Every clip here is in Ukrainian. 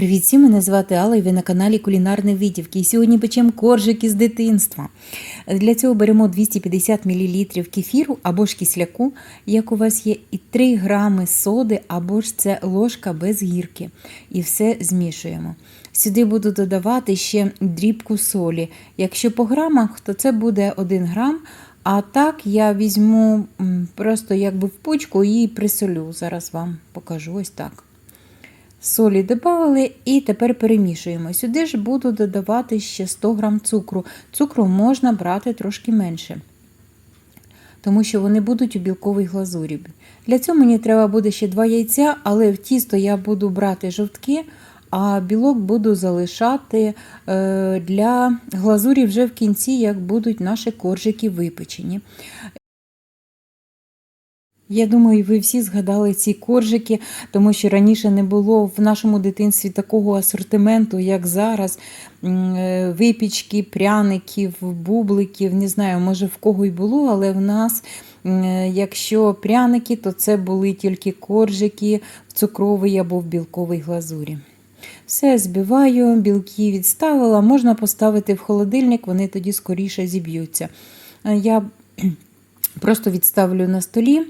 Привіт всім, мене звати Алла і ви на каналі Кулінарні Витівки. І сьогодні печемо коржики з дитинства. Для цього беремо 250 мл кефіру або ж кисляку, як у вас є, і 3 грами соди, або ж це ложка без гірки. І все змішуємо. Сюди буду додавати ще дрібку солі. Якщо по грамах, то це буде 1 грам. А так я візьму просто якби в пучку і присолю. Зараз вам покажу ось так. Солі додали і тепер перемішуємо. Сюди ж буду додавати ще 100 г цукру. Цукру можна брати трошки менше, тому що вони будуть у білковій глазурі. Для цього мені треба буде ще 2 яйця, але в тісто я буду брати жовтки, а білок буду залишати е, для глазурі вже в кінці, як будуть наші коржики випечені. Я думаю, ви всі згадали ці коржики, тому що раніше не було в нашому дитинстві такого асортименту, як зараз. Е, Випічки, пряників, бубликів. Не знаю, може в кого й було, але в нас, е, якщо пряники, то це були тільки коржики в цукровій або в білковій глазурі. Все збиваю, білки відставила, можна поставити в холодильник, вони тоді скоріше зіб'ються. Е, Я просто відставлю на столі,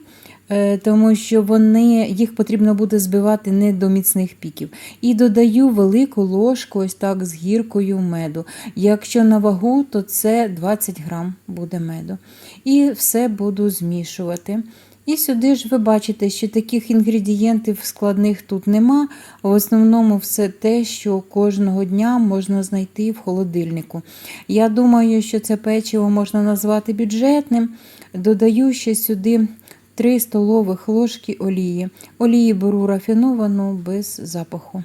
тому що вони, їх потрібно буде збивати не до міцних піків. І додаю велику ложку ось так з гіркою меду. Якщо на вагу, то це 20 грам буде меду. І все буду змішувати. І сюди ж ви бачите, що таких інгредієнтів складних тут нема. В основному все те, що кожного дня можна знайти в холодильнику. Я думаю, що це печиво можна назвати бюджетним. Додаю ще сюди 3 столових ложки олії. Олії беру рафіновану без запаху.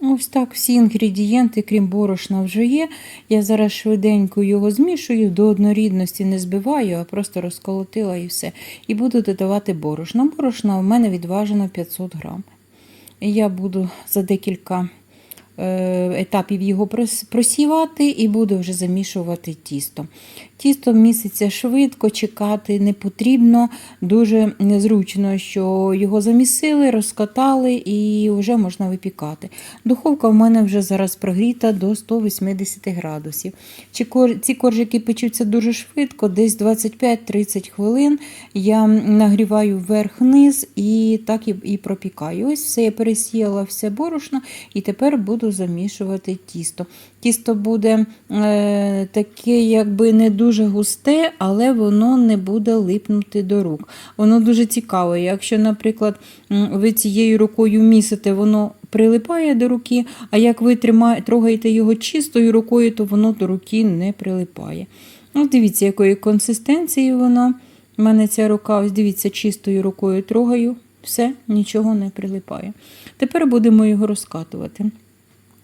Ось так всі інгредієнти, крім борошна, вже є. Я зараз швиденько його змішую, до однорідності не збиваю, а просто розколотила і все. І буду додавати борошно. Борошна в мене відважено 500 грам. Я буду за декілька е, етапів його просівати і буду вже замішувати тісто. Тісто міситься швидко, чекати не потрібно. Дуже незручно, що його замісили, розкатали і вже можна випікати. Духовка в мене вже зараз прогріта до 180 градусів. Ці коржики печуться дуже швидко, десь 25-30 хвилин. Я нагріваю вверх-вниз і так і, пропікаю. Ось все, я пересіяла все борошно і тепер буду замішувати тісто. Тісто буде е, таке, якби не дуже густе, але воно не буде липнути до рук. Воно дуже цікаве. Якщо, наприклад, ви цією рукою місите, воно прилипає до руки, а як ви тримаєте, трогаєте його чистою рукою, то воно до руки не прилипає. Ну, дивіться, якої консистенції воно. У мене ця рука, ось дивіться, чистою рукою трогаю, все, нічого не прилипає. Тепер будемо його розкатувати.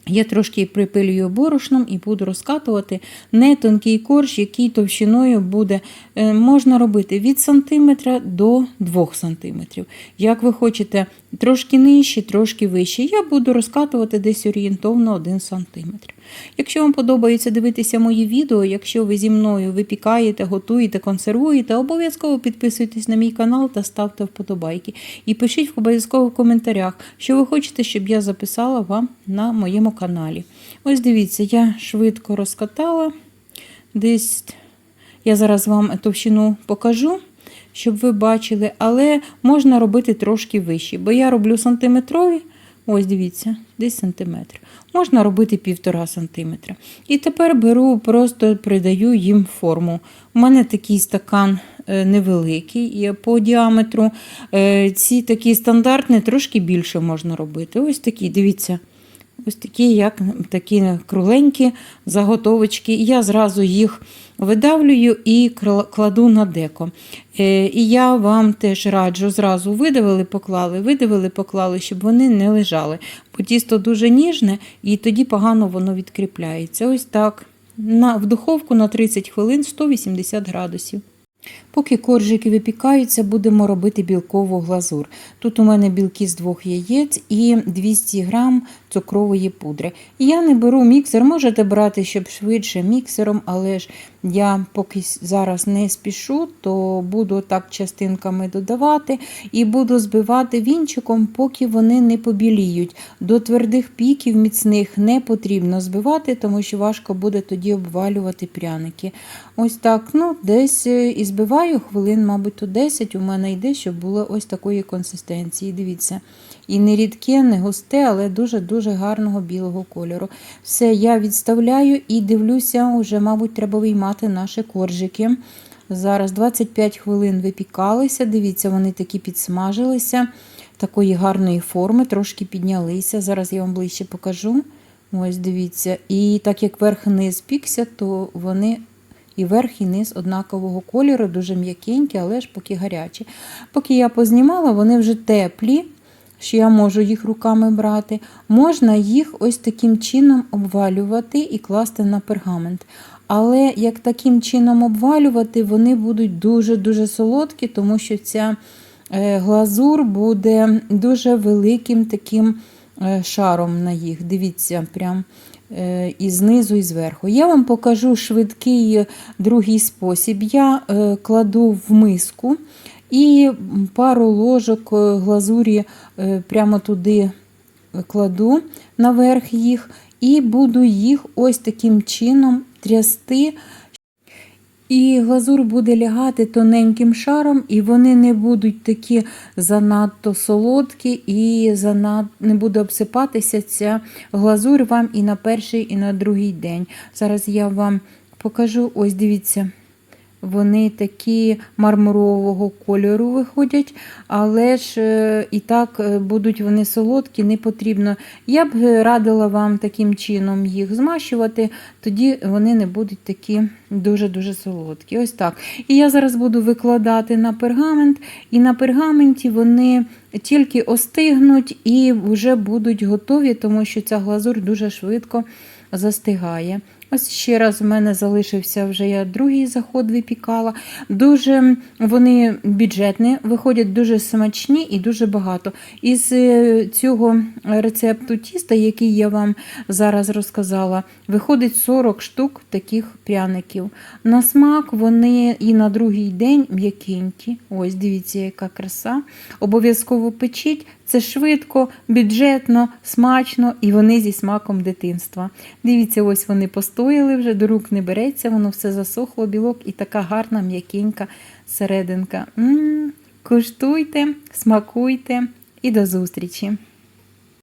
Я трошки припилюю борошном і буду розкатувати не тонкий корж, який товщиною буде. е, Можна робити від сантиметра до 2 сантиметрів. Як ви хочете, трошки нижче, трошки вище. Я буду розкатувати десь орієнтовно 1 сантиметр. Якщо вам подобається дивитися мої відео, якщо ви зі мною випікаєте, готуєте, консервуєте, обов'язково підписуйтесь на мій канал та ставте вподобайки. І пишіть обов'язково в коментарях, що ви хочете, щоб я записала вам на моєму каналі. Ось дивіться, я швидко розкатала. Десь я зараз вам товщину покажу, щоб ви бачили, але можна робити трошки вище, бо я роблю сантиметрові. Ось дивіться, десь сантиметр. Можна робити півтора сантиметра. І тепер беру, просто придаю їм форму. У мене такий стакан е, невеликий по діаметру. Е, Ці такі стандартні, трошки більше можна робити. Ось такі, дивіться. Ось такі, як такі кругленькі заготовочки. Я зразу їх видавлюю і кладу на деко. Е, І я вам теж раджу зразу видавили, поклали, видавили, поклали, щоб вони не лежали. Бо тісто дуже ніжне і тоді погано воно відкріпляється. Ось так. На, в духовку на 30 хвилин 180 градусів. Поки коржики випікаються, будемо робити білкову глазур. Тут у мене білки з двох яєць і 200 грам цукрової пудри. Я не беру міксер, можете брати, щоб швидше міксером, але ж я поки зараз не спішу, то буду так частинками додавати і буду збивати вінчиком, поки вони не побіліють. До твердих піків міцних не потрібно збивати, тому що важко буде тоді обвалювати пряники. Ось так, ну, десь е, і збиваю хвилин, мабуть, то 10 у мене йде, щоб було ось такої консистенції. Дивіться. І не рідке, не густе, але дуже-дуже гарного білого кольору. Все, я відставляю і дивлюся, вже, мабуть, треба виймати наші коржики. Зараз 25 хвилин випікалися. Дивіться, вони такі підсмажилися, такої гарної форми, трошки піднялися. Зараз я вам ближче покажу. Ось дивіться. І так як верх-низ пікся, то вони і верх, і низ однакового кольору, дуже м'якенькі, але ж поки гарячі. Поки я познімала, вони вже теплі, що я можу їх руками брати. Можна їх ось таким чином обвалювати і класти на пергамент. Але як таким чином обвалювати, вони будуть дуже-дуже солодкі, тому що ця е, глазур буде дуже великим таким е, шаром на їх. Дивіться, прям і знизу, і зверху. Я вам покажу швидкий другий спосіб. Я е, кладу в миску і пару ложок е, глазурі е, прямо туди кладу наверх їх, і буду їх ось таким чином трясти. І глазур буде лягати тоненьким шаром, і вони не будуть такі занадто солодкі, і занад... не буде обсипатися ця глазур вам і на перший, і на другий день. Зараз я вам покажу, ось дивіться. Вони такі мармурового кольору виходять, але ж е, і так е, будуть вони солодкі, не потрібно. Я б е, радила вам таким чином їх змащувати, тоді вони не будуть такі дуже-дуже солодкі. Ось так. І я зараз буду викладати на пергамент, і на пергаменті вони тільки остигнуть і вже будуть готові, тому що ця глазур дуже швидко застигає. Ось ще раз у мене залишився вже я другий заход випікала. Дуже вони бюджетні, виходять дуже смачні і дуже багато. Із е, цього рецепту тіста, який я вам зараз розказала, виходить 40 штук таких пряників. На смак вони і на другий день м'якенькі. Ось дивіться, яка краса. Обов'язково печіть. Це швидко, бюджетно, смачно і вони зі смаком дитинства. Дивіться, ось вони постояли вже, до рук не береться, воно все засохло, білок і така гарна м'якенька серединка. М-м, Куштуйте, смакуйте і до зустрічі!